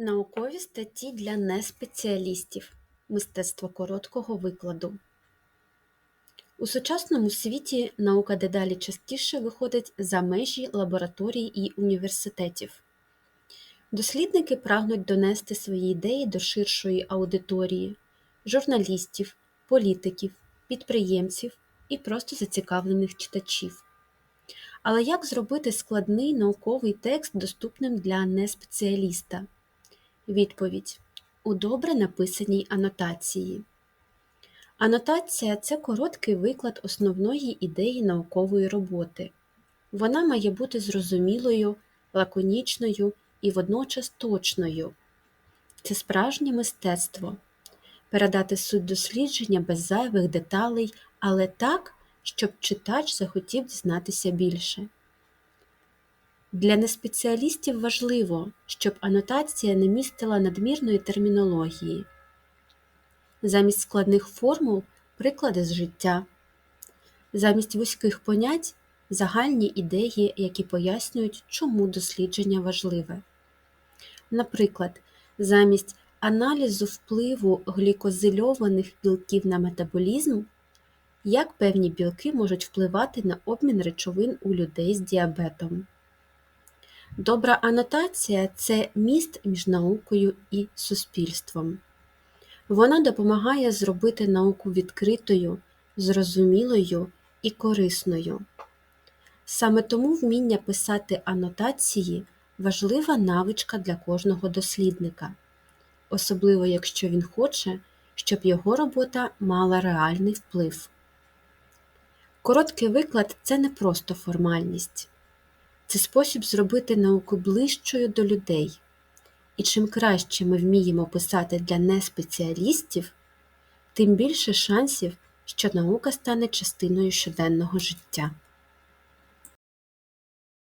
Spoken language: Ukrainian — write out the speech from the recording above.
Наукові статті для неспеціалістів. Мистецтво короткого викладу. У сучасному світі наука дедалі частіше виходить за межі лабораторій і університетів. Дослідники прагнуть донести свої ідеї до ширшої аудиторії журналістів, політиків, підприємців і просто зацікавлених читачів. Але як зробити складний науковий текст доступним для неспеціаліста? Відповідь у добре написаній анотації. Анотація це короткий виклад основної ідеї наукової роботи. Вона має бути зрозумілою, лаконічною і водночас точною. Це справжнє мистецтво передати суть дослідження без зайвих деталей, але так, щоб читач захотів дізнатися більше. Для неспеціалістів важливо, щоб анотація не містила надмірної термінології. Замість складних формул приклади з життя, замість вузьких понять загальні ідеї, які пояснюють, чому дослідження важливе. Наприклад, замість аналізу впливу глікозильованих білків на метаболізм, як певні білки можуть впливати на обмін речовин у людей з діабетом. Добра анотація це міст між наукою і суспільством. Вона допомагає зробити науку відкритою, зрозумілою і корисною. Саме тому вміння писати анотації важлива навичка для кожного дослідника, особливо якщо він хоче, щоб його робота мала реальний вплив. Короткий виклад це не просто формальність. Це спосіб зробити науку ближчою до людей. І чим краще ми вміємо писати для неспеціалістів, тим більше шансів, що наука стане частиною щоденного життя.